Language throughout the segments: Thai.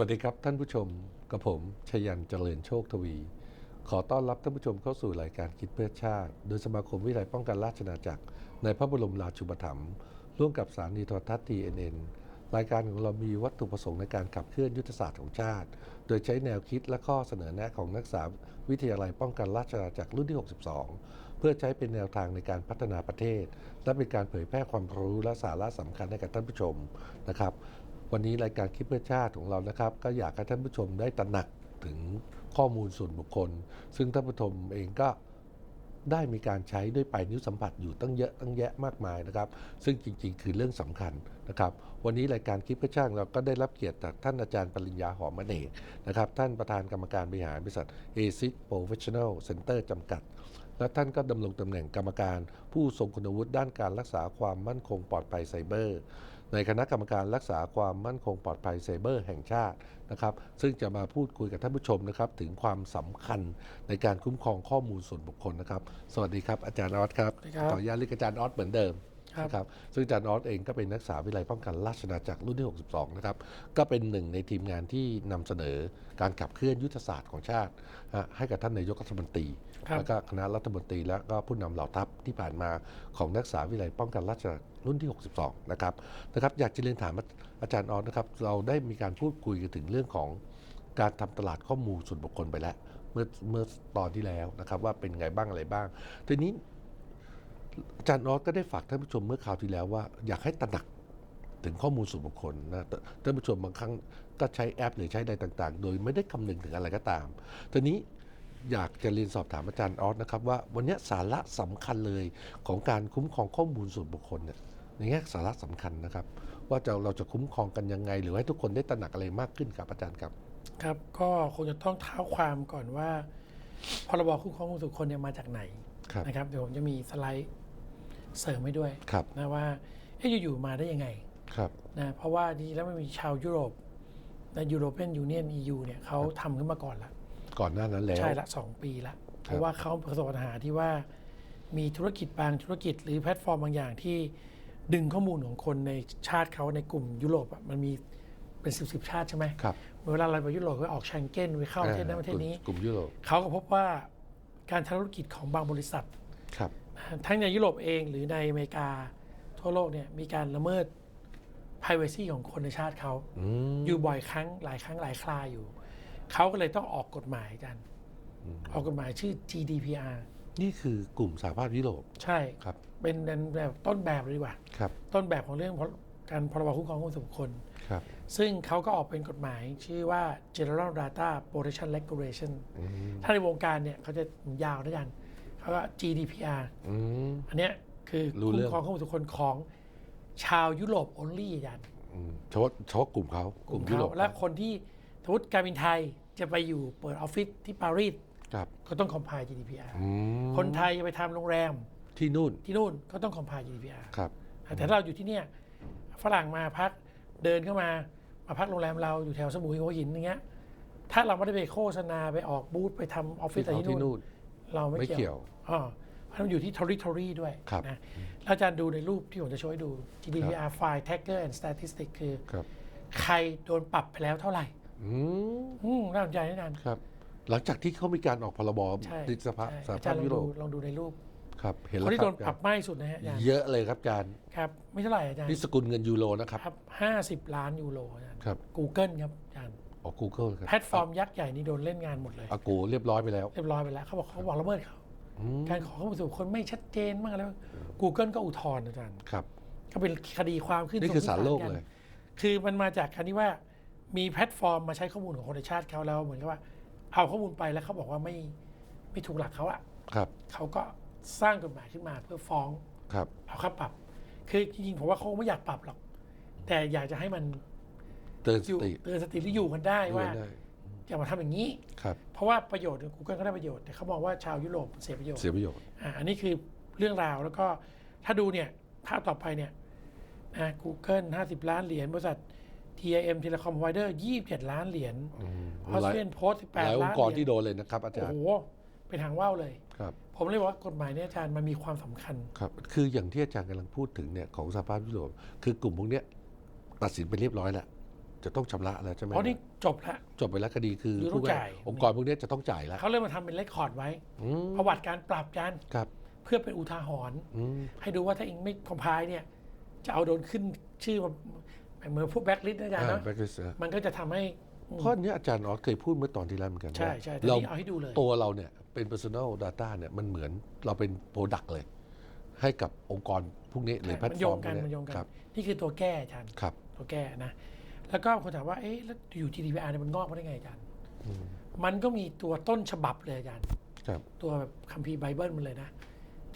วัสดีครับท่านผู้ชมกับผมชยันเจริญโชคทวี ขอต้อนรับท่านผู้ชมเข้าสู่รายการคิดเพื่อชาติ โดยสมาคมวิทยป้องกันราชอาจักร ในพระบรมราชูปถัมภ์ร่วมกับสถานีโทรทัศน์ TNN รายการของเรามีวัตถุประสงค์ในการขับเคลื่อนยุทธศาสตร์ของชาติ โดยใช้แนวคิดและข้อเสนอแนะของนักศึกษาวิทยาลัยป้องกันราชอาจักรรุ่นที่ 62 เพื่อใช้เป็นแนวทางในการพัฒนาประเทศ และเป็นการเผยแพร่ความรู้และสาระสำคัญให้กับท่านผู้ชมนะครับ วันนี้รายการคิดเพื่อชาติของเรานะครับ ก็อยากให้ท่านผู้ชมได้ตระหนักถึงข้อมูลส่วนบุคคล ซึ่งท่านผู้ชมเองก็ได้มีการใช้ด้วยปลายนิ้วสัมผัสอยู่ตั้งเยอะตั้งแยะมากมายนะครับ ซึ่งจริงๆ คือเรื่องสำคัญนะครับ วันนี้รายการคิดเพื่อชาติเราก็ได้รับเกียรติจากท่านอาจารย์ปริญญาหอมมเนกนะครับ ท่านประธานกรรมการบริหารบริษัท a c i s Professional Center จำกัด และท่านก็ดำรงตำแหน่งกรรมการ ผู้ทรงคุณวุฒิด้านการรักษาความมั่นคงปลอดภัยไซเบอร์ ในคณะกรรมการรักษาความมั่นคงปลอดภัยไซเบอร์แห่งชาตินะครับ ซึ่งจะมาพูดคุยกับท่านผู้ชมนะครับ ถึงความสำคัญในการคุ้มครองข้อมูลส่วนบุคคลนะครับ สวัสดีครับอาจารย์ออสครับสวัสดีครับขออนุญาตเรียกอาจารย์ออสเหมือนเดิมครับ นะครับซึ่งอาจารย์ออสเองก็เป็นนักศึกษาวิทยาลัยป้องกันราชอาณาจักรรุ่นที่ 62 นะครับ ก็เป็นหนึ่งในทีมงานที่นำเสนอการขับเคลื่อนยุทธศาสตร์ของชาติฮะให้กับท่านนายกรัฐมนตรีครับแล้วก็คณะรัฐมนตรี และก็ผู้นำเหล่าทัพที่ผ่านมาของนักศึกษาวิทยาลัยป้องกันราชอาณาจักรรุ่นที่ 62 นะครับนะครับอยากจะเรียนถามอาจารย์ออสนะครับเราได้มีการพูดคุยกันถึงเรื่องของการทำตลาดข้อมูลส่วนบุคคลไปแล้วเมื่อเมื่อตอนที่แล้วนะครับว่าเป็นไงบ้างอะไรบ้าง ทีนี้ อาจารย์ออสก็ได้ฝากท่านผู้ชมเมื่อคราวที่แล้วว่า อยากให้ตระหนักถึงข้อมูลส่วนบุคคลนะท่านผู้ชมบางครั้งก็ใช้แอปหรือใช้อะไรต่าง ๆ โดยไม่ได้คำนึงถึงอะไรก็ตามทีนี้อยากจะเรียนสอบถามอาจารย์ออสนะครับว่าวันนี้สาระสำคัญเลยของการคุ้มครองข้อมูลส่วนบุคคลเนี่ยในแง่สาระสำคัญนะครับ ว่าจะเราจะคุ้มครองกันยังไง หรือให้ทุกคนได้ตระหนักอะไรมากขึ้นครับอาจารย์ครับ ครับก็คงจะต้องเท้าความก่อนว่าพรบคุ้มครองผู้ส่วนบุคคลเนี่ยมาจากไหนนะครับเดี๋ยวผมจะมีสไลด์ เสริมให้ด้วยครับนะว่าเอ๊ะอยู่ๆมาได้ยังไงครับนะเพราะว่าจริงๆแล้วมันมีชาวยุโรปในยูโรเปียนยูเนียน EU เนี่ยเขาทำขึ้นมาก่อนละก่อนหน้านั้นแล้วใช่ละสองปีละเพราะว่าเขาประสบปัญหาที่ว่ามีธุรกิจบางธุรกิจหรือแพลตฟอร์มบางอย่างที่ดึงข้อมูลของคนในชาติเขาในกลุ่มยุโรปอะมันมีเป็นสิบสิบชาติใช่ไหมครับเวลาเราไปยุโรปก็ออกแชงเก้นไปเข้าประเทศนั้นประเทศนี้กลุ่มยุโรปเขาก็พบว่าการทำธุรกิจของบางบริษัทครับ ทั้งในยุโรปเองหรือในอเมริกา ทั่วโลกเนี่ยมีการละเมิด privacy ของคนในชาติเขาอืมอยู่บ่อยครั้งหลายครั้งหลายคราอยู่ เขาก็เลยต้องออกกฎหมายกัน ออกกฎหมายชื่อ GDPR นี่คือกลุ่มสหภาพยุโรปใช่ครับ เป็นแบบต้นแบบเลยดีกว่าครับ ต้นแบบของเรื่องการพรบคุ้มครองข้อมูลส่วนบุคคลครับ ซึ่งเขาก็ออกเป็นกฎหมายชื่อว่า General Data Protection Regulation อืมถ้าในวงการเนี่ยเขาจะยาวด้วยกัน เขาก็ GDPR อืมอันเนี้ยคือรู้คุ้เรื่มองครองข้อมูลส่วนบุคคลของชาวยุโรป only อาจารย์อืมเฉพาะเฉพาะกลุ่มเขากลุ่มยุโรปเขาและคนที่สมมติการบินไทยจะไปอยู่เปิดออฟฟิศที่ปารีสครับก็ต้องคอมพาย GDPR อืมคนไทยจะไปทำโรงแรมที่นู่นที่นู่นก็ต้องคอมพาย GDPR ครับแต่ถ้าเราอยู่ที่เนี่ยฝรั่งมาพักเดินเข้ามามาพักโรงแรมเราอยู่แถวสมุยหัวหินอย่างเงี้ยถ้าเราไม่ได้ไปโฆษณาไปออกบูธไปทำออฟฟิศที่อะไรเขาที่ที่นู่นู่นน เราไม่ไม่เกี่เกี่ยยววอ๋อเพราะมันอยู่ที่ territory ด้วยครับนะแล้วอาจารย์ดูในรูปที่ผมจะโชว์ให้ดู GDPR file tagger and statistic คือครับใครโดนปรับไปแล้วเท่าไหร่อืมอืมน่าสนใจแน่นอนครับ หลังจากที่เขามีการออกพรบใช่ดิสภาใช่สหอาจาภารพย์ลองยุโรดูปลองดูในรูปครับเห็นคแล้วนที่คโดรับนปรับมากที่สุดนะฮะอาจารย์เยอะเลยครับอาจารย์ครับ ไม่เท่าไหร่อาจารย์นี่สกุลเงินยูโรนะครับครับห้าสิบล้านยูโรอาจารย์ครับ Google ครับ อาจารย์ออก Google ครับแพลตฟอร์มยักษ์ใหญ่นี่โดนเล่นงานหมดเลย อากูเรียบร้อยไปแล้ว เรียบร้อยไปแล้วเขาบอกเขาบอกละเมิดเขาอืมการขอข้อมูลส่วนบุคคลไม่ชัดเจนมากแล้ว Google ก็อุทธรณ์อาจารย์ครับ ก็เป็นคดีความขึ้นนี่คืองสารโลกนเลย คือมันมาจากการที่ว่ามีแพลตฟอร์มมาใช้ข้อมูลของคนในชาติเขาแล้วเหมือนกับว่า เอาข้อมูลไปแล้วเขาบอกว่าไม่ไม่ถูกหลักเขาอะครับ เขาก็สร้างกฎหมายขึ้นมาเพื่อฟ้อง ครับ เอาค่าปรับ คือจริงๆผมว่าเขาไม่อยากปรับหรอก แต่อยากจะให้มัน เตือนสอยู่ติเตือนสติหรืออยู่กันได้ว่าได้อย่ามาทำอย่างนี้ ครับเพราะว่าประโยชน์กูเกิลก็ได้ประโยชน์แต่เขามองว่าชาวยุโรปเสียประโยชน์ เสียประโยชน์ อ่าอันนี้คือเรื่องราวแล้วก็ถ้าดูเนี่ยภาพต่อไปเนี่ยนะ Google 50 ล้านเหรียญ บริษัท TIM Telecom Provider 27 ล้านเหรียญอืมออสเตรหลายเลียนโพสต์หลาย18องล้านค์กรเหรีที่ยญโดนเลยนะครับ อาจารโอ้ย์โหเป็นหางว่าวเลย ครับ ผมเลยบอกว่ากฎหมายเนี่ยอาจารย์มันมีความสำคัญ ครับ คืออย่างที่อาจารย์กำลังพูดถึงเนี่ยของสหภาพยุโรปคือกลุ่มพวกเนี้ยตัดสินไปเรียบร้อยแล้ว จจะต้องชำระแล้วใช่ไหมเพราะนี่จบแล้วจบไปแล้วคดีคือคือต้องพูดง่จ่าย องค์กรพวกเนี้ยจะต้องจ่ายแล้วเขาเริ่มมาทำเป็นเรคคอร์ดไว้ อืมประวัติการปรับกันครับเพื่อเป็นอุทาหรณ์อืมให้ดูว่าถ้าเองไม่คอมพายเนี่ย จะเอาโดนขึ้นชื่อมาเหมือนพวกแบ็คลิสต์นะอาจารย์อ่าเนาะแบ็คลิสต์มันก็จะทำให้เพราะอันเนี้ยอาจารย์ออสเคยพูดเมื่อตอนที่แล้วเหมือนกันใช่ว่าใช่แต่เรานี่เอาให้ดูเลย ตัวเราเนี่ยเป็น personal data เนี่ยมันเหมือนเราเป็น product เลย ให้กับองค์กรพวกนี้หรือแพลตมันฟโยอร์งมกันพวมันโยงกัน ครับนี่คือตัวแก้อาจารย์ ครับตัวแก้นะ แล้วก็คนถามว่า เอ๊ะแล้วอยู่ GDPR เนี่ยมันงอกมาได้ไงอาจารย์อืมมันก็มีตัวต้นฉบับเลยอาจารย์ ครับ ตัวแบบคัมภีร์ไบเบิลมันเลยนะ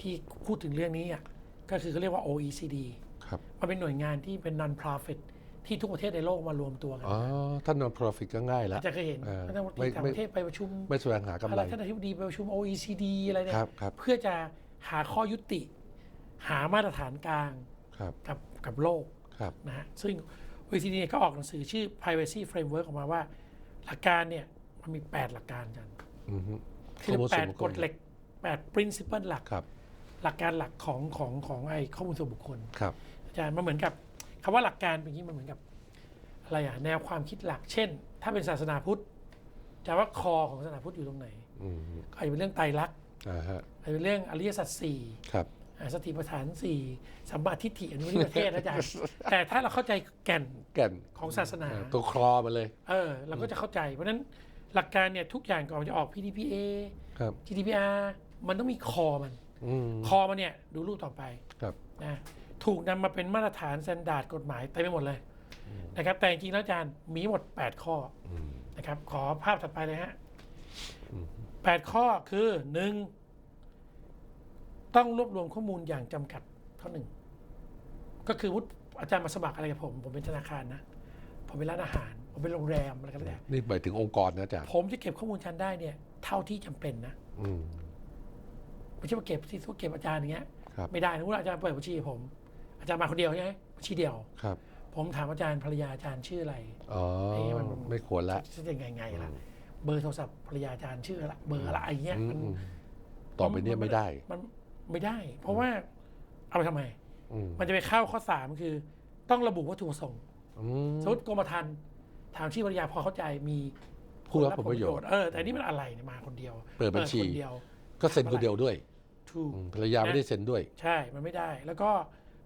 ที่พูดถึงเรื่องนี้อะ ก็คือเขาเรียกว่า OECD ครับ มันเป็นหน่วยงานที่เป็น non-profit ที่ทุกประเทศในโลกมารวมตัวกันอ๋อ ท่าน non profit ก็ง่ายแล้วอาจารย์เคยเห็นเออท่านไม่ที่ต่างไม่ประเทศไปประชุมไม่แสวงหากำอะไรไร ท่านอธิบดีไปประชุม OECD อะไรเนี่คยรับครับ เพื่อจะหาข้อยุติ หามาตรฐานกลางครับ กับกับโลก ครับ นะฮะซึ่ง OECD เนี่ยก็ออกหนังสือชื่อ privacy framework ออกมาว่า หลักการเนี่ยมันมี 8 หลักการอาจารย์อือฮึคือข้อมูลแปส่วนดบุคคกลฎเหล็ก8 principle หลักครับหลักการหลักของของของไอ้ข้อมูลส่วนบุคคลครับอาจารย์มันเหมือนกับคำว่าหลักการเป็นอย่างนี้มันเหมือนกับ อะไรอะแนวความคิดหลัก เช่น ถ้าเป็นศาสนาพุทธจะว่าคอของศาสนาพุทธอยู่ตรงไหนอืมก็อาจจะเป็นเรื่องไตรลักษณ์อ่าฮะอาจจะเป็นเรื่องอริยสัจสี่ครับอ่า สติปัฏฐานสี่สัมมาทิฏฐิอันนี้ไม่ใช่ประเทศนะอาจารย์แต่ถ้าเราเข้าใจแก่นแก่นของศาสนาอ่าตัวคลอมันเลย เออ เราก็จะเข้าใจเพราะฉะนั้นหลักการเนี่ยทุกอย่างก่อนจะออก PDPA ครับ GDPR มันต้องมีคอมันอืมคอมันเนี่ยดูรูปต่อไปครับนะถูกนำมาเป็นมาตรฐานสแตนดาร์ดกฎหมายเต็มไปหมดเลยนะครับ แต่จริงๆแล้วอาจารย์มีหมด 8 ข้ออืมนะครับ ขอภาพถัดไปเลยฮะอืมแปดข้อคือหนึ่ง ต้องรวบรวมข้อมูลอย่างจำกัดข้อหนึ่ง ก็คือวุฒิอาจารย์มาสมัครอะไรกับผม ผมเป็นธนาคารนะ ผมเป็นร้านอาหาร ผมเป็นโรงแรมอะไรก็แล้วแต่นี่หมายถึงองค์กรนะอาจารย์ผมจะเก็บข้อมูลอาจารย์ได้เนี่ย เท่าที่จำเป็นนะอืมไม่ใช่ว่าเก็บที่ทุกเก็บอาจารย์อย่างเงี้ยครับไม่ได้นะว่าอาจารย์เปิดบัญชีให้ผม อาจารย์มาคนเดียวใช่ไหมบัญชีเดียวครับ ผมถามอาจารย์ภรรยาอาจารย์ชื่ออะไรอ๋อเอ๊ะมันไม่ควรละจะยังไงไงล่ะเบอร์โทรศัพท์ภรรยาอาจารย์ชื่ออะไรเบอร์อะไรอย่างเงี้ยอืมมันอืมต่อไปเนี่ยไม่ได้มัน ไม่ได้ เพราะว่าเอาไปทำไม อืมมันจะไปเข้าข้อสามคือ ต้องระบุวัตถุประสงค์อืมสมมติกรมธรรม์ถามชื่อภรรยาพอเข้าใจมีผู้รับผลประโยชน์ เออแต่นี่มันอะไรเนี่ยมาคนเดียวเปิดบัญชี คนเดียวก็เซ็นคนเดียวด้วยถูกอืมภรรยาไม่ได้เซ็นด้วยใช่ มันไม่ได้ แล้วก็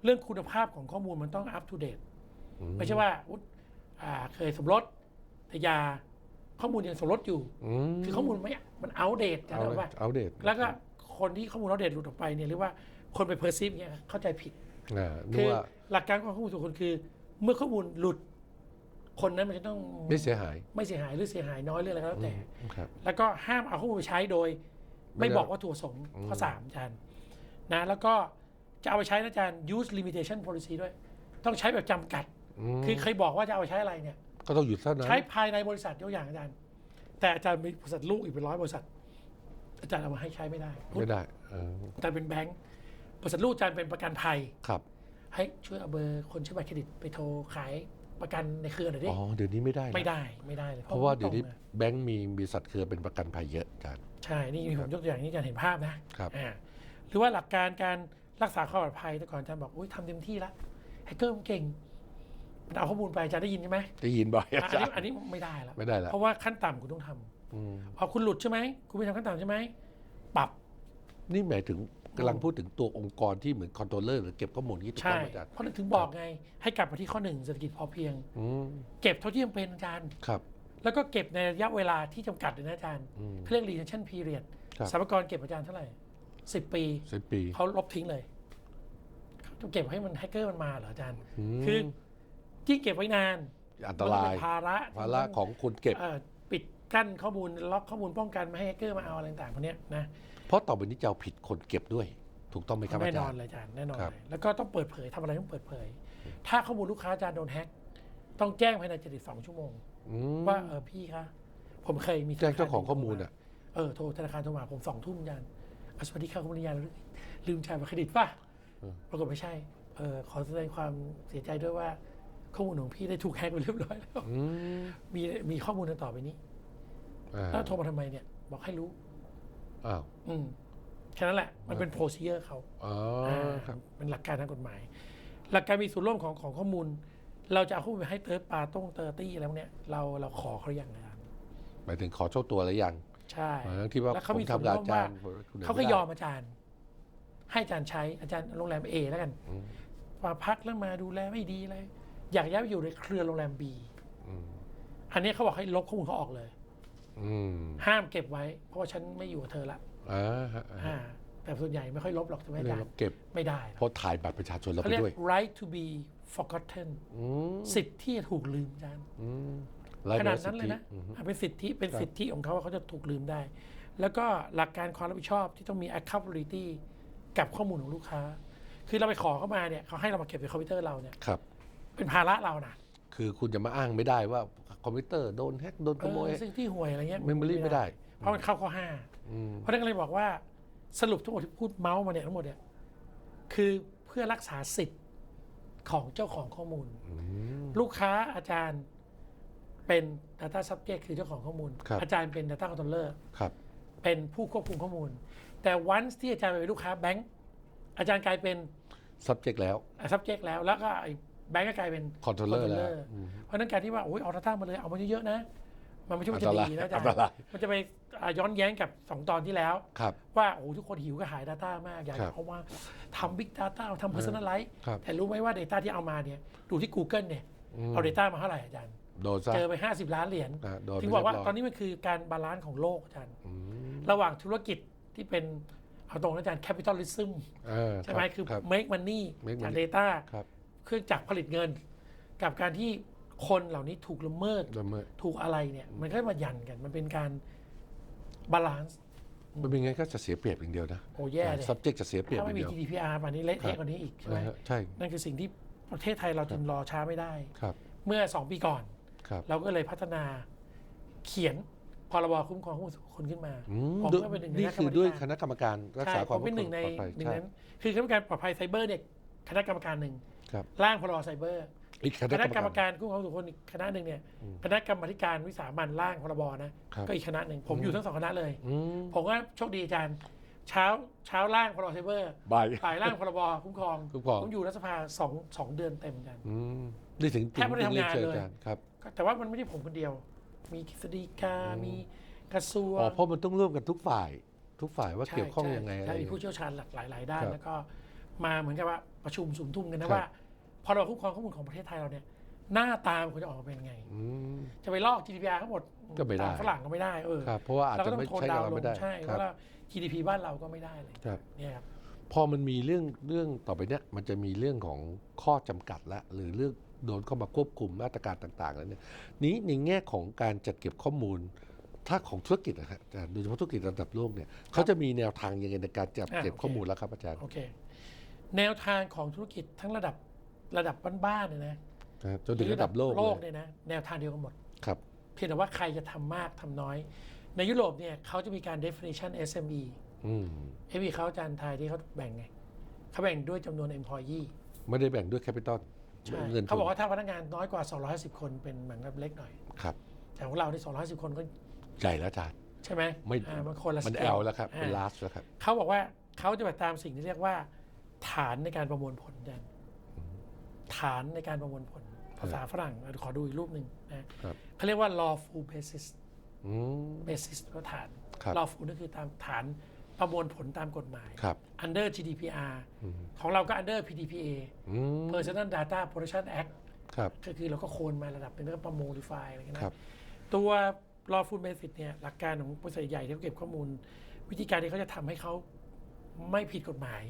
เรื่องคุณภาพของข้อมูลมันต้องอัป o d เดต อืไม่ใช่ว่าอุ๊ยอ่าเคยสมรสแต่อยาข้อมูลยังสมรสอยู่ มคือข้อมูลไม่มันอัปเดตเอานะว่า เอาเดตแล้วก็ คนที่ข้อมูลอัปเดตหลุดออกไปเนี่ยเรียกว่าคนไปเพอร์ซีฟเนี่ยเข้าใจผิดอ่านึคืกอว่าหลักการของข้อมูลส่วนบุคคลคือ เมื่อข้อมูลหลุด คนนั้นมันจะต้องไม่เสียหาย ไม่เสียหายหรือเสียหายน้อยหรืออะไรก็แล้วแต่อืมครับแล้วก็ห้ามเอาข้อมูลไปใช้โดย ไม่ไม่ได้บอกวัตถุประสงค์อืมข้อสามอาจารย์นะแล้วก็จะเอาไปใช้นะอาจารย์ use limitation policy ด้วย ต้องใช้แบบจำกัดมคือเคยบอกว่าจะเอาไปใช้อะไรเนี่ย ก็ต้องหยุดเท่านั้นใช้ภายในบริษัทยกอย่างอาจารย์ แต่อาจารย์มีบริษัทลูกอีกเป็นร้อยบริษัท อาจารย์เอามาให้ใช้ไม่ได้ไม่ได้เอออาจารย์เป็นแบงก์บริษัทลูกอาจารย์เป็นประกันภัยครับ ให้ช่วยเอาเบอร์คนใช้บัตรเครดิตไปโทรขายประกันในเครือหน่อยดิอ๋อเดี๋ยวนี้ไม่ได้ละไม่ได้ไม่ได้เลยเพราะว่ามันเดี๋ยวนี้ตรงะแบงก์มีบริษัทเครือเป็นประกันภัยเยอะอาจารย์ใช่นี่ผมยกตัวอย่างนี้อาจารย์เห็นภาพนะครับอ่าหรือว่าหลักการการรักษาความปลอดภัยแต่ก่อนอาจารย์บอกอุ้ยทำเต็มที่ละแฮกเกอร์มันเก่งมันเอาข้อมูลไปอาจารย์ได้ยินใช่ไหมได้ยินบ่อยอะอาอันจารนี้ย์อันนี้ไม่ได้แล้วไม่ได้ละเพราะว่าขั้นต่ำคุณต้องทำ อืมเอาคุณหลุดใช่ไหม คุณไปทำขั้นต่ำใช่ไหม ปรับ นี่หมายถึงกำลังพูดถึงตัวองค์กรที่เหมือนคอนโทรลเลอร์หรือเก็บข้อมูลที่ถูกใช่ต้องไหมอาจารย์เพราะถึงบอกไง ให้กลับมาที่ข้อหนึ่งเศรษฐกิจพอเพียง อืมเก็บเท่าที่จำเป็นอาจารย์ ครับ แล้วก็เก็บในระยะเวลาที่จำกัดเลยนะอาจารย์อืมเขาเรียก retention period ครับ สรรพากรเก็บอาจารย์เท่าไหร่สิบปี สิบปี เขาลบทิ้งเลยเขาจะเก็บให้มันแฮกเกอร์มันมาเหรออาจารย์มคือยิ่งเก็บไว้นานอันตรายมันเป็นภาระภาระของคนเก็บ เอ่อปิด กั้นข้อมูลล็อกข้อมูลป้องกันไม่ให้แฮกเกอร์มาเอาอะไรต่างๆพวกเนี้ยนะเพราะต่อไปนี้จะเอาผิดคนเก็บด้วย ถูกต้องไหมครับแน่อานจาอนรย์ เลยอาจารย์แน่นอนครับ เลยแล้วก็ต้องเปิดเผยทำอะไรต้องเปิดเผย ถ้าข้อมูลลูกค้าอาจารย์โดนแฮกต้องแจ้งภายใน72ชั่วโมง อืมว่าเออพี่คะผมเคยมีแจ้งเจ้าของข้อมูลธนอะรเออโทรธนาคารโทรมาผมสองทุ่มอาจารย์อะสวัสดีค่ะคุณปริญญาลืมจ่ายบัตรเครดิตป่ะเออ ปรากฏไม่ใช่เออขอแสดงความเสียใจด้วยว่า ข้อมูลของพี่ได้ถูกแฮกไปเรียบร้อยแล้ว อืมมีมีข้อมูลดังต่อไปนี้อ่า แล้วโทรมาทำไมเนี่ย บอกให้รู้อ้าวอืมแค่นั้นแหละ มันเป็นโปร c เ d อร์เขาอ๋ออ่าครับเป็นหลักการทางกฎหมาย หลักการมีส่วนร่วมของของข้อมูล เราจะเอาข้อมูลไปให้เติร์ดปาต้งเตอร์ตี้อะไรพวกเนี้ยเราเราขอเขาหรือยังอาจารย์หมายถึงขอโชว์ตัวหรือยังใช่หมายถึงที่ว่าแล้วผเขามมีทำกับส่วนร่วมอาจารย์ว่าคุณเขาก็ไม่ได้ยอมอาจารย์ ให้อาจารย์ใช้อาจารย์โรงแรมเอแล้วกันอืมมาพักแล้วมาดูแลไม่ดีเลยอยากย้ายไปอยู่ในเครือโรงแรมบีอืมอันนี้เขาบอกให้ลบข้อมูลเขาออกเลย อืมห้ามเก็บไว้ เพราะว่าฉันไม่อยู่กับเธอละอ่าฮะอ่าฮะอ่าแต่ส่วนใหญ่ไม่ค่อยลบหรอกใช่ไหมไม่อาได้จารรับย์เก็บไม่ได้หรเพอกราะถ่ายบัตรประชาชนเราเขาไปเรียก ด้วย right to be forgotten อืมสิทธิ์ที่จะถูกลืมอาจารย์ อืมขนาดนั้นเลยนะอืม อะเป็นสิทธิเป็นครับ สิทธิของเขาว่าเขาจะถูกลืมได้ แล้วก็หลักการความรับผิดชอบที่ต้องมี accountability กับข้อมูลของลูกค้า คือเราไปขอเข้ามาเนี่ยเขาให้เรามาเก็บในคอมพิวเตอร์เราเนี่ยครับ เป็นภาระเรานะคือคุณจะมาอ้างไม่ได้ว่า คอมพิวเตอร์โดนแฮกโดนขโมย เออซึ่งที่ห่วยอะไรเงี้ย Memory ไม่ได้ เพราะมันเข้าข้อห้าอืมเพราะฉะนั้นก็เลยบอกว่าสรุปทั้งหมดที่พูดเมาส์มาเนี่ยทั้งหมดเนี่ยคือเพื่อรักษาสิทธิ์ของเจ้าของข้อมูล อืม ลูกค้าอาจารย์เป็น Data Subject คือเจ้าของข้อมูล ครับ อาจารย์เป็น Data Controller ครับ เป็นผู้ควบคุมข้อมูล แต่วันที่อาจารย์ไปเป็นลูกค้าแบงก์อาจารย์กลายเป็น subject แล้วอะ subject แล้ว แล้วก็ไอ้ แบงก์ก็กลายเป็น controller แล้ว controller อืมเพราะฉะนั้นการที่ว่าโอ้ยเอา Data มาเลยเอามาเยอะๆนะ มันไม่ใช่ว่าจะอันตรายดีนะอาจารอันตรายย์มันจะไปอะย้อนแย้งกับสองตอนที่แล้วครับว่าโอ้โหทุกคนหิวก็หาย Data มาก อยากครัจะบเอามาทำ Big Data ทำ Personalize ครับแต่รู้ไหมว่า Data ที่เอามาเนี่ยดูที่ Google เนี่ยมเอา Data มาเท่าไหร่อาจารย์โดนซะเจอไป 50 ล้านเหรียญอะโดนถึงบอกว่าไปเรียบร้อยตอนนี้มันคือการบาลานซ์ของโลกอาจารย์อืมระหว่างธุรกิจที่เป็นเอาตรงนะอาจารย์ capitalism เออใช่ไหมรับคือรับ make money make จาก money data ครับ เครื่องจักรผลิตเงิน กับการที่คนเหล่านี้ถูกละเมิดละเมิดถูกอะไรเนี่ย มันก็มายันกัน มันเป็นการบาลานซ์มันเป็นไงก็จะเสียเปรียบอย่างเดียวนะโอ้แย่เลย subject จะเสียเปรียบถ้าอไม่ย่างมีเดียว GDPR ป่านนี้เละครัเทะบกว่านี้อีกใช่ไหมเออใช่นั่นคือสิ่งที่ประเทศไทยเราจึงรอช้าไม่ได้ ครับเมื่อ 2 ปีก่อน ครับ เราก็เลยพัฒนาเขียนพรบคุ้มครองข้อมูลส่วนบุคคลขึ้นมาอืมผมด้วยก็เป็นหนึ่งในนี่คณะกรคืรอมด้วยการคณะกรรมการรักษาใช่ความผมเป็นหนึ่งในปลอดภัยหนึ่งใช่ นั้น คือคณะกรรมการปลอดภัยไซเบอร์เนี่ยคณะกรรมการหนึ่ง ครับร่างพรบไซเบอร์อีกคคณะณะกกรรรรมมการการคุ้มครองส่วนบุคคลอีกคณะหนึ่งเนี่ยอืมคณะกรรมาธิการวิสามันร่างพรบนะครับ ก็อีกคณะหนึ่งผมอยู่ทั้งสองคณะเลย อืมผมก็โชคดีอาจารย์ เช้าเช้าร่างพรบไซเบอร์บ่าย บ่ายร่างพรบคุ้มครองคุ้มครอง ผมอยู่รัฐสภาสองสองเดือนเต็มอาจารย์ อืมนี่ถึงแทบไม่ได้ทำงานถึรีเลยชิญอจรครับก็แต่ว่ามันไม่ใช่ผมคนเดียว มีกฤษฎีกาอืมมีกระทรวง อ๋อเพราะมันต้องร่วมกันทุกฝ่าย ทุกฝ่ายว่าใช่เกี่ยวข้องใช่ยังไงอะไร ใช่ยังมีไงผู้เชี่ยวชาญหลากหลายหลายด้าน ครับแล้วก็ มาเหมือนกับว่าประชุมสุมทุ่มกันครันะบว่าพอเราคุ้มครองข้อมูลของประเทศไทยเราเนี่ย หน้าตามนควรจะออกมาเป็นยังไงอืมจะไปลอก GDPR ทั้งหมดก็ไม่ได้ตาฝรั่งก็ไม่ได้เออครับเพราะว่าอาจเราก็จะต้องไม่โทนใช้ดากับวเราลงไม่ได้ใช่คเพรับราะว่า GDP บ้านเราก็ไม่ได้เลยครับเนี่ยครับพอมันมีเรื่องเรื่องต่อไปเนี้ยมันจะมีเรื่องของข้อจำกัดละหรือเรื่องโดนเข้ามาควบคุมมาตรการต่าง ๆ แล้วเนี่ยนี้ในแง่ของการจัดเก็บข้อมูล ถ้าของธุรกิจนะครับอาจารย์โดยเฉพาะธุรกิจระดับโลกเนี่ยเขาจะมีแนวทางยังไงในการจัดอ่าเก็บโอเคข้อมูลแล้วครับอาจารย์โอเค แนวทางของธุรกิจทั้งระดับระดับบ้านๆเนี่ยนะนะครับจนถึงระดับโลกโลกเลยเนี่ยนะแนวทางเดียวกันหมดครับเพียงแต่ว่าใครจะทำมากทำน้อย ในยุโรปเนี่ยเขาจะมีการ definition SME อืม SME เขาอาจารย์ไทยที่เขาแบ่งไงเขาแบ่งด้วยจำนวน employee ไม่ได้แบ่งด้วยแคปิตอลใช่เงินทุนเขาบอกว่าถ้าพนักงานน้อยกว่า 250 คนเป็นเหมือนกับเล็กหน่อยครับแต่ของเราที่250 คนก็ใหญ่แล้วอาจารย์ใช่ไหมไม่อ่ามันคนละมันสแอเกลแล้วครับเป็นอ่าลาสแล้วครับเขาบอกว่าเขาจะไปตามสิ่งที่เรียกว่า ฐานในการประมวลผลอาจารย์ฐานในการประมวลผล ภาษาฝรั่งเราขอดูอีกรูปหนึ่งนะครับเขาเรียกว่า lawful basis อืม basis ก็ฐานครับ lawful นั่นคือตามฐานประมวลผลตามกฎหมายครับ under GDPR อืมของเราก็ under PDPA อืม Personal Data Protection Act ครับก็คือเราก็โคนมาระดับหนึงแล้วก็ประมวล modify อะไรเงี้ยครับนะตัว lawful basis เนี่ยหลักการของบริษัทใหญ่ที่เขาเก็บข้อมูล วิธีการที่เขาจะทำให้เขา ไม่ผิดกฎหมาย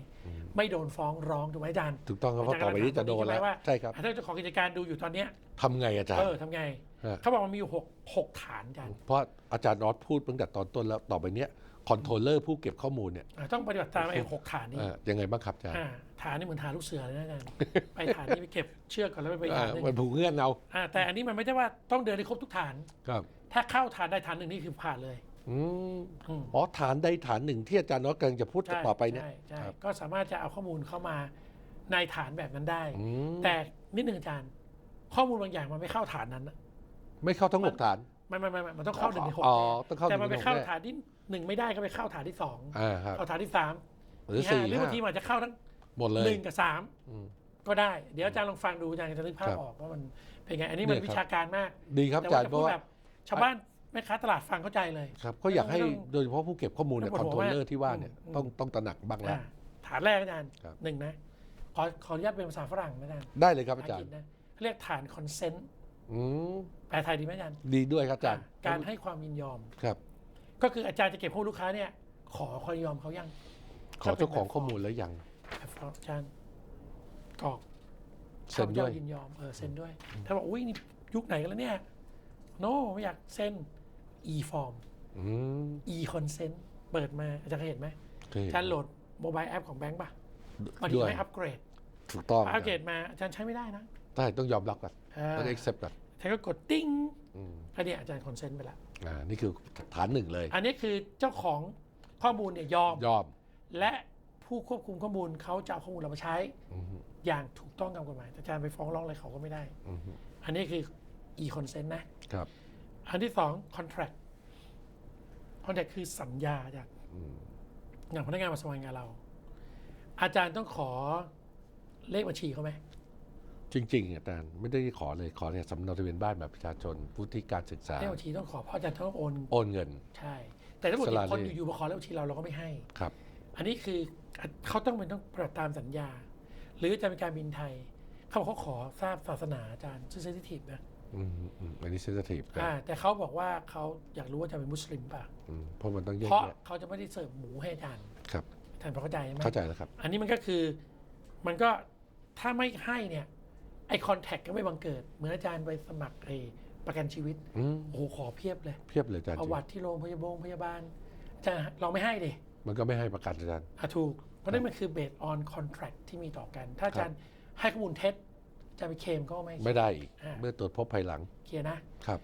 ไม่โดนฟ้องร้องถูกไหมอาจารย์ถูกต้องครับเพราะต่อไปนี้จะโดนแล้วใช่ไหมว่าใช่ครับถ้าเจ้าของกิจการดูอยู่ตอนเนี้ยทำไงอาจารเอย์อทำไงฮะเขาบอกมันมีอยู่หกหกฐานอาจารย์เพราะอาจารย์นอตพูดตั้งแต่ตอนต้นแล้วต่อไปเนี้ยคอนโทรลเลอร์ผู้เก็บข้อมูลเนี่ยอะต้องปฏิบัติตามไอ้หกฐานนี้เอ่อยังไงบ้างครับอาจารย์อ่าฐานนี่เหมือนฐานลูกเสือเลยนะอาจารย์ไปฐานนี้ไปเก็บเชือกก่อนแล้วไปไปอ่าฐานหนึงมันผูกเงื่อนเอาอ่าแต่อันนี้มันไม่ใช่ว่าต้องเดินให้ครบทุกฐานครับถ้าเข้าฐานใดฐานหนึ่งนี่คือผ่านเลย อืมอืม อ๋อฐานใดฐานหนึ่งที่อาจารย์นอตกำลังจะพูดใช่ต่อไปเนี่ย ใช่ใช่ครับ ก็สามารถจะเอาข้อมูลเข้ามาในฐานแบบนั้นได้ อืมแต่นิดหนึ่งอาจารย์ ข้อมูลบางอย่างมันไม่เข้าฐานนั้นนะไม่เข้าทั้งหกฐานไม่ไม่ไม่ไม่มันต้องเข้าหนึ่งในหกอ๋อแน่ต้องเข้าแต่มันไปหนึ่งในหกเข้าแน่ฐานที่หนึ่งไม่ได้ก็ไปเข้าฐานที่สองอ่าครับเข้าฐานที่สามหรือที่ห้าสี่หรือบาห้างทีมันอาจจะเข้าทั้งหมดเลยหนึ่งกับสามอืม ก็ได้ เดี๋ยวอาจารย์ลองฟังดูอาจารย์จะนึกภาพครับออกว่ามันเป็นไง อันนี้มันเนี่ยครับ วิชาการมากดีครับแต่อาจาว่ารย์จะเพพูราะดว่า แบบชาวบ้าน แม่ค้าตลาดฟังเข้าใจเลย ครับก็อยากให้ไม่ต้องโดยเฉพาะผู้เก็บข้อมูลเนี่ยไม่คต้ออนงโทรปวดหัวเลอร์ที่ว่าเนี่ยอืม ต้องต้องตระหนักบ้างแล้ว อ่าฐานแรกอาจารย์ครับ หนึ่งนะ ขอขออนุญาตเป็นภาษาฝรั่งนะอาจารย์ได้เลยครับอาจารภษย์งกฤษนะเขาเรียกฐานคอนเซนต์อืมแปลไทยดีไหมอาจารย์ดีด้วยครับอาจารย์อะการให้ความยินยอม ครับก็คืออาจารย์จะเก็บข้อมูลลูกค้าเนี่ย ขอความยินยอมเขายัง ขอเจ้าของข้อมูลแล้วยังแบบฟอร์มอาจารย์กรอกเซ็นด้วย ข้าพจ้ายินยอมเออเซ็นด้วย ถ้าบอกอุ้ยนี่ยุคไหนกันแล้วเนี่ย โนไม่อยากเซ็น e form อืม e consent เปิดมาอาจารย์เคยเห็นไหมเคยเห็นอาจารย์โหลดโมบายแอปของแบงก์ป่ะบางทีด้วยไม่อัปเกรดถูกต้องอัปเกรดมาอาจารย์ใช้ไม่ได้นะได้ต้องยอมรับก่อนอ่าต้อง accept ก่อนอาจารย์ก็กดติ้งอืมแล้วเนี่ยอาจารย์คอนเซนต์ไปแล้วอ่านี่คือฐานหนึ่งเลย อันนี้คือเจ้าของข้อมูลเนี่ยยอมยอม และผู้ควบคุมข้อมูลเขาจะเอาข้อมูลเรามาใช้อืมอย่างถูกต้องตามกฎหมายแต่อาจารย์ไปฟ้องร้องอะไรเขาก็ไม่ได้อืมอันนี้คือ e consent นะครับ อันที่สอง contract contract คือสัญญาจากอืมอย่างพนักงานมาสมัครงานเรา อาจารย์ต้องขอเลขบัญชีเขาไหมจริงๆอาจารย์ไม่ได้ขอเลยขอเนี่ยสำเนาทะเบียนบ้านแบบประชาชนวุฒิการศึกษาเลขบัญชีต้องขอเพราะอาจารย์ต้องโอนโอนเงิน ใช่ แต่ถ้าเกิดสลาคนเลยอยู่ๆมาขอเลขบัญชีเราเราก็ไม่ให้ครับ อันนี้คือเขาต้องเป็นต้องปฏิบัติตามสัญญา หรือจะเป็นการบินไทย เขาบอกเขาขอทราบศาสนาอาจารย์ซึ่งเซนซิทีฟนะ อืมอืมอันนี้เซนซิทีฟกันอ่าแต่เขาบอกว่าเขาอยากรู้ว่าอาจะเป็นมุสลิมป่ะ อืมเพราะมันต้องแยกเพราะแยะเขาจะไม่ได้เสิร์ฟหมูให้อาจารย์ครับ อาจารย์พอเข้าใจไหมเข้าใจแล้วครับ อันนี้มันก็คือมันก็ถ้าไม่ให้เนี่ยไอคอนแทคก็ไม่บังเกิด เหมือนอาจารย์ไปสมัครไอประกันชีวิตอืมโอ้โหขอเพียบเลยเพียบเลยอาจารย์ประวัติที่โรงพยาบาลพยาบาลอาจารย์เราไม่ให้ดิมันก็ไม่ให้ประกันอาจารย์ อะถูก เพราะนั่นมันคือ based on contract ที่มีต่อกัน ถ้าอาจารย์ให้ข้อมูลเท็จ จะไปเคลมก็ไม่ไม่ได้อีกอ่าเมื่อตรวจพบภายหลังเคลียร์นะครับ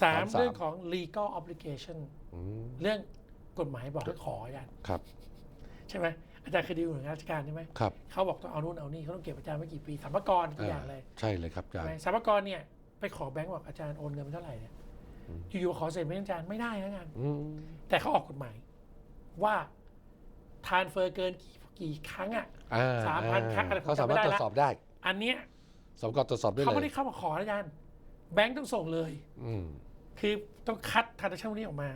สามสาม เรื่องของ legal obligation อืมเรื่องกฎหมายบอกให้ขออาจารย์ครับใช่ไหมอาจารย์เคยดีลหน่วยงานราชการใช่ไหมครับเขาบอกต้องเอานู่นเอานี่เขาต้องเก็บอาจารย์ไว้กี่ปีสัมภากรตัวอย่างเลยใช่เลยครับอาจารใช่ย์ไหมสัมภากรเนี่ยไปขอแบงก์บอกอาจารย์โอนเงินไปเท่าไหร่เนี่ยอยู่ๆขอเสร็จไม่อาจารย์ไม่ได้นะอาจารย์อืมแต่เขาออกกฎหมาย ว่าทานเฟอร์เกินกี่กี่ครั้งอะ อ่าสามพันครั้งอะไรผมเขาสามารถจำไม่ได้ตรวละ จสอบได้ อันเนี้ย สำรวจตรวจสอบได้เขาเลไม่ยได้เข้ามาขอนะอาจารย์แบงก์ต้องส่งเลย อืมคือต้องคัดทานชั่นนี้ออกมา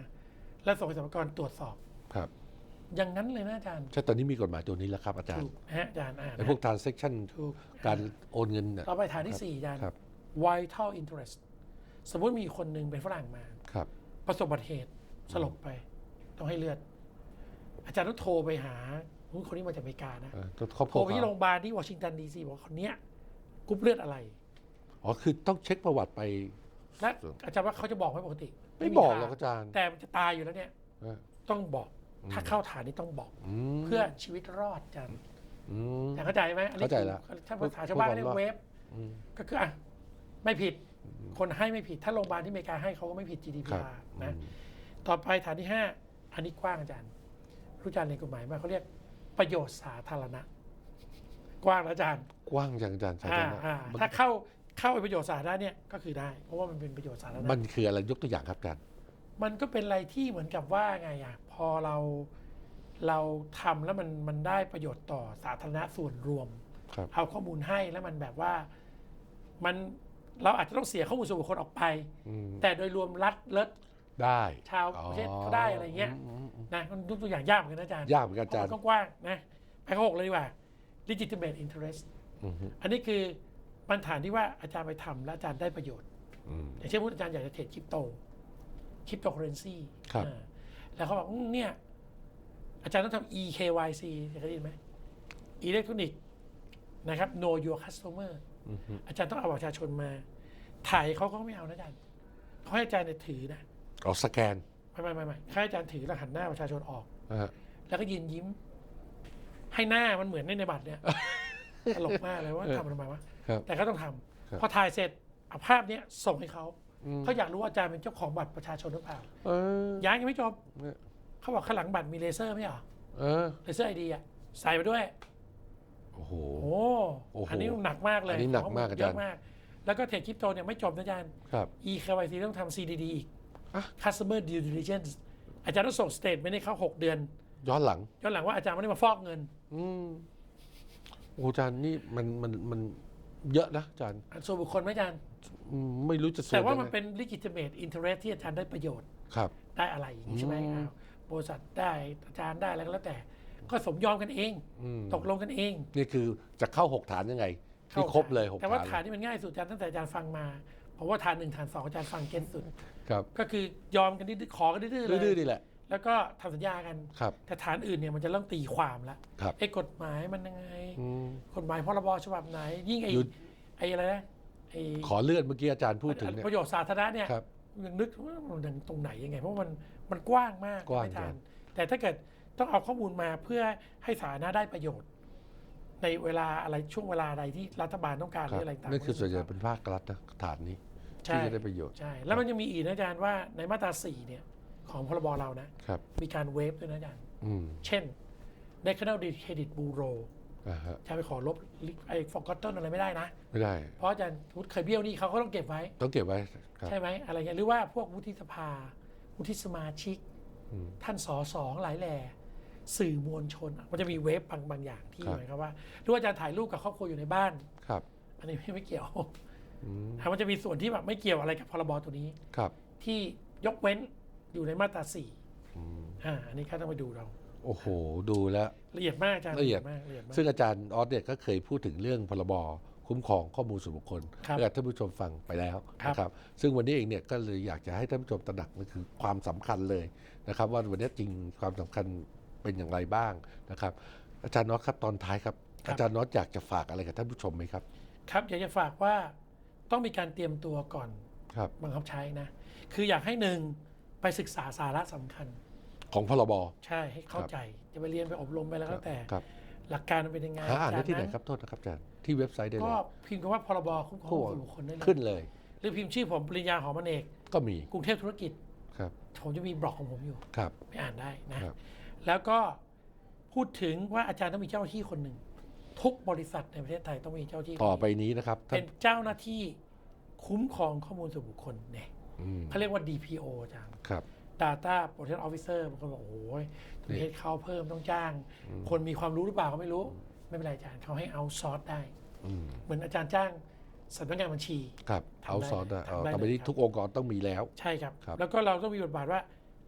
แล้วส่งให้สรรพากรตรวจสอบ ครับอย่างนั้นเลยนะอาจารย์ใช่ตอนนี้มีกฎหมายตัวนี้แล้วครับอาจารถูย์กนะฮะอาจารย์อ่านไอ้พวก transaction ถูกการโอนเงินเนี่ย ต่อไปฐานที่สี่อาจารย์ ครับ vital interest สมมติมีคนหนึ่งเป็นฝรั่งมา ครับ ประสบอุบัติเหตุสลบไป ต้องให้เลือด อาจารย์ต้องโทรไปหาอุ๊ยคนนี้มาจากอเมริกานะ เออต้องครอบคโทรัรวไปที่โรงพยาบาลที่วอชิงตันดีซีบอกว่าคนเนี้ย กรุ๊ปเลือดอะไรอ๋อคือต้องเช็คประวัติไป และอาจารย์ว่าเขาจะบอกไหมปกติไม่บอกทางหรอกอาจารย์ แต่มันจะตายอยู่แล้วเนี่ยเออ ต้องบอกถ้าเข้าฐานนี้ต้องบอกอืมเพื่อชีวิตรอดอาจารย์อืมแต่เข้าใจไหมอันนี้เข้าใจแล้วคือถ้าภาษาชาวบ้านเรียเพื่อความรอดกเวฟอืม ก็คืออะไม่ผิด คนให้ไม่ผิด ถ้าโรงพยาบาลที่อเมริกาให้เขาก็ไม่ผิด ครับ GDPR นะอืมต่อไปฐานที่ 5 อันนี้กว้างอาจารย์ รู้อาจารย์เรียนกฎหมายมากเขาเรียกประโยชน์สาธารณะ กว้างนะอาจารย์กว้างจังอาจารย์สาอ่าธารณะอ่ามันถ้าเข้าเข้าไปประโยชน์สาธารณะเนี่ยก็คือได้ เพราะว่ามันเป็นประโยชน์สาธารณะ มันคืออะไรยกตัวอย่างครับอาจารย์มันก็เป็นอะไรที่เหมือนกับว่าไงอะพอเราเราทำแล้วมันมันได้ประโยชน์ต่อสาธารณะส่วนรวม ครับ เอาข้อมูลให้แล้วมันแบบว่ามันเราอาจจะต้องเสียข้อมูลส่วนบุคคลออกไป อืมแต่โดยรวมรัฐเลิศได้ชาวประเทศเขาได้อะไรเงี้ยมมอืมนะมันยกตัวอย่างยากเหมือนกันนะอาจารย์ยากเหมือนกันอาจารย์ เพะมันกว้างๆนะไปข้อหกเลยดีกว่า legitimate interest อืมอันนี้คือปัญฐานที่ว่าอาจารย์ไปทำแล้วอาจารย์ได้ประโยชน์อืมอย่างเช่นว่าอาจารย์อยากจะเทรดคริปโตคริปโตเคอเรนซีครับแล้วเขาบอกอืมเนี่ยอาจารย์ต้องทำ EKYC เคยได้ยินไหม Electronic นะครับ Know Your Customer อืมอาจารย์ต้องเอาบัตรประชาชนมา ถ่ายเขาก็ไม่เอานะอาจารย์เขาให้อาจารย์เนี่ยถือนะเอาสแกน ไม่ไม่ไม่ไม่ให้อาจารย์ถือแล้วหันหน้าประชาชนออกนะฮะแล้วก็ยืนยิ้ม ให้หน้ามันเหมือนในในบัตรเนี่ยตลกมากเลยว่าเออทำมันทำไมวะครับแต่ก็ต้องทำครับพอถ่ายเสร็จเอาภาพเนี้ยส่งให้เขาอืม เขาอยากรู้ว่าอาจารย์เป็นเจ้าของบัตรประชาชนหรือเปล่าเออ ยังยังไม่จบเนี่ย เขาบอกข้างหลังบัตรมีเลเซอร์ไม่เหรอเออเลเซอร์ไอดีอะใส่ไปด้วย โอ้โห โอ้โอ้โหอันนี้หนักมากเลยอันนี้หนักมากอาจารย์ เะมาก แล้วก็เทรดคริปโตเนี่ยไม่จบนะอาจารย์ ครับ EKYC ต้องทำ CDD อีก อะ Customer Due Diligence อาจารย์ต้องส่งสเตทไม่ได้เข้า6 เดือน ย้อนหลัง ย้อนหลังว่าอาจารย์ไม่ได้มาฟอกเงิน อืมโหโอ้อาจารย์นี่มันมันมันเยอะนะอาจารย์อันส่วนบุคคลไหมอาจารย์ อืมไม่รู้จะสวแต่ดว่ายังมันไงเป็น legitimate interest ที่อาจารย์ได้ประโยชน์ครับ ได้อะไรอย่างนี้ใช่ไหมอืม อ้าวบริษัทได้อาจารย์ได้อะไรก็แล้วแต่ ก็สมยอมกันเอง อืมตกลงกันเองนี่คือจะเข้าหกฐานยังไงที่ครบเลยหกแต่ว่าฐานฐานที่มันง่ายสุดอาจารย์ตั้งแต่อาจารย์ฟังมาเพราะว่าฐานหนึ่งฐานสองอาจารย์ฟังเก็ตสุด ครับก็คือยอมกันดื้อๆขอกันดื้อๆเลดื้อยๆนี่แหละ แล้วก็ทำสัญญากัน ครับ แต่ฐานอื่นเนี่ยมันจะเริ่มตีความละครับไอ้กฎหมายมันยังไง อืม กฎหมายพรบฉบับไหน ยิ่งไอ้หยุด ไอ้อะไรนะไอ้ขอเลื่อนเมื่อกี้อาจารย์พูดถึงเนี่ยประโยชน์สาธารณะเนี่ย ครับ ยังนึกว่ามันตรงไหนยังไง เพราะมันมันกว้างมากกว้างไม่ทัครันบแต่ถ้าเกิดต้องเอาข้อมูลมาเพื่อให้สาธารณะได้ประโยชน์ ในเวลาอะไรช่วงเวลาใดที่รัฐบาลต้องการหครืรับออะไรต่างๆนั่นคือส่วนใหญ่เป็นภาครัฐนะฐานนี้ ใช่ที่จะได้ประโยชน์ ใช่ แล้วมันยังมีอีกนะอาจารย์ว่าในมาตราสี่เนี่ย ของพรบเรานะ ครับมีการเวฟด้วยนะอาจารย์ อืมเช่น National Credit Bureau อ่าฮะจะไปขอลบไอ้ forgotten อะไรไม่ได้นะ ไม่ได้ เพราะอาจารย์สมมุติเคยเบี้ยวหนี่เขาก็ต้องเก็บไว้ ต้องเก็บไว้ครับใช่ไหมอะไรเงี้ยหรือว่าพวกวุฒิสภา วุฒิสมาชิก อืม ท่านสอสองหลายแหล่สื่อมวลชนอะมันจะมีเวฟบางบางอย่างที่ครับ หมายความว่าหรือว่าอาจารย์ถ่ายรูปกับครอบครัวอยู่ในบ้าน ครับอันนี้ไม่ไม่เกี่ยวอืมอะมันจะมีส่วนที่แบบไม่เกี่ยวอะไรกับพรบตัวนี้ ครับที่ยกเว้น อยู่ในมาตราสี่อืมอ่าอันนี้ก็ต้องไปดูเรา โอ้โห ดูแล้วละเอียดมากอาจารย์ละเอียดมากละเอียดมาก ซึ่งอาจารย์ออสเนี่ยก็เคยพูดถึงเรื่องพรบคุ้มครองข้อมูลส่วนบุคคลครับให้กับท่านผู้ชมฟังไปแล้วครับนะครับ ซึ่งวันนี้เองเนี่ยก็เลยอยากจะให้ท่านผู้ชมตระหนักนั่นคือความสำคัญเลยนะครับ ว่าวันนี้จริงความสำคัญเป็นอย่างไรบ้างนะครับ อาจารย์น็อตครับตอนท้ายครับอาจารย์น็อตอยากจะฝากอะไรกับท่านผู้ชมไหมครับ ครับอยากจะฝากว่าต้องมีการเตรียมตัวก่อนครับ บังคับใช้นะ คืออยากให้หนึ่ง ไปศึกษาสาระสำคัญ ของพรบใช่ให้เข้าใจ จะไปเรียนไปอบรมไปแล้วก็แต่ครับหลักการมันเป็นยังไงหาอ่านได้จกที่ไหนครับโทษนะครับอาจารย์ที่เว็บไซต์ได้เลก็ยพิมพ์คำว่าพรบคุ้มครองส่วนบุคคลได้เลยขึ้นเลย หรือพิมพ์ชื่อผมปริญญาหอมอเนกก็มีกรุงเทพธุรกิจครับผมจะมีบล็อกของผมอยู่ครับไปอ่านได้นะครับแล้วก็พูดถึงว่าอาจารย์ต้องมีเจ้าหน้าที่คนหนึ่งทุกบริษัทในประเทศไทยต้องมีเจ้าหน้าที่คนต่อนี้ไปนี้นะครับท่าเป็นนเจ้าหน้าที่คุ้มครองข้อมูลส่วนบุคคลเนี่ยอืม เขาเรียกว่า DPO อาจารย์ครับ Data Protection Officer บางคนบอกโอ้ยต้องเฮ็ดเข้าเพิ่มต้องจ้าง คนมีความรู้หรือเปล่าก็ไม่รู้ ไม่เป็นไรอาจารย์เขาให้เอาซอสได้ อืมเหมือนอาจารย์จ้างสำนักงานบัญชี ครับทำได้เอาซอสอะทำได้ต่อไปนี้เลยครับ ทุกองค์กรต้องมีแล้ว ใช่ครับ ครับ แล้วก็เราต้องมีบทบาทว่า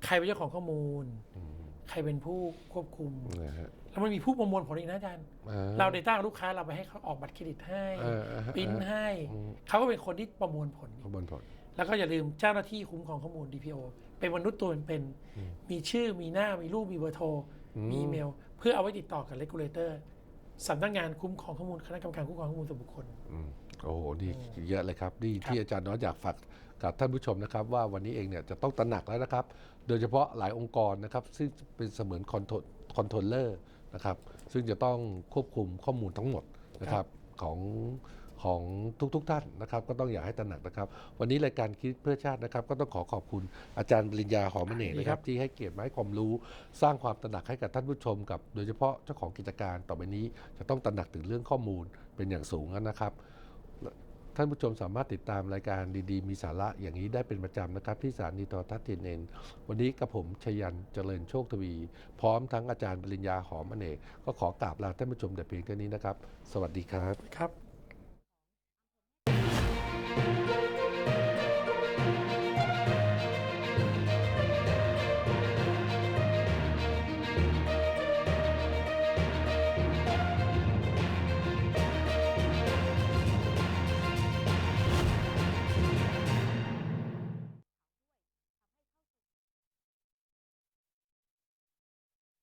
ใครเป็นเจ้าของข้อมูลอืมใครเป็นผู้ควบคุม นะฮะแล้วมันมีผู้ประมวลผลอีกนะอาจารย์ อ่เราเดต้าลูกค้าเราไปให้เขาออกบัตรเครดิตให้เออเออปริ้นให้อืมเขาก็เป็นคนที่ประมวลผลขบวนผล แล้วก็อย่าลืมเจ้าหน้าที่คุ้มครองข้อมูล DPO เป็นมนุษย์ตัวเป็นๆมีชื่อมีหน้ามีรูปมีเบอร์โทร มีอีเมล เพื่อเอาไว้ติดต่อกับ regulator สำนักงานคุ้มครองข้อมูลคณะกรรมการคุ้มครองข้อมูลส่วนบุคคลอืมโอ้โหนี่เยอะเลยครับนี่ที่อาจารย์น้อยอยากฝากกับท่านผู้ชมนะครับ ว่าวันนี้เองเนี่ยจะต้องตระหนักแล้วนะครับ โดยเฉพาะหลายองค์กรนะครับ ซึ่งเป็นเสมือนคอนโทรคอนโทรลเลอร์นะครับ ซึ่งจะต้องควบคุมข้อมูลทั้งหมดนะครับของ ของทุกๆทท่านนะครับ ก็ต้องอยากให้ตระหนักนะครับ วันนี้รายการคิดเพื่อชาตินะครับ ก็ต้องขอขอบคุณอาจารย์ปริญญาหอมเนกนะครับ ที่ให้เกียรติมาให้ความรู้สร้างความตระหนักให้กับท่านผู้ชมกับ โดยเฉพาะเจ้าของกิจการต่อไปนี้ จะต้องตระหนักถึงเรื่องข้อมูลเป็นอย่างสูงนะครับท่านผู้ชมสามารถติดตามรายการดีๆ มีสาระอย่างนี้ได้เป็นประจำนะครับ ที่สถานีโทรทัศน์ทีเอ็นวันนี้กับผมชยันเจริญโชคทวี พร้อมทั้งอาจารย์ปริญญาหอมอเนกก็ขอกราบลาท่านผู้ชมแต่เพียงเท่านี้นะครับ สวัสดีครับครับ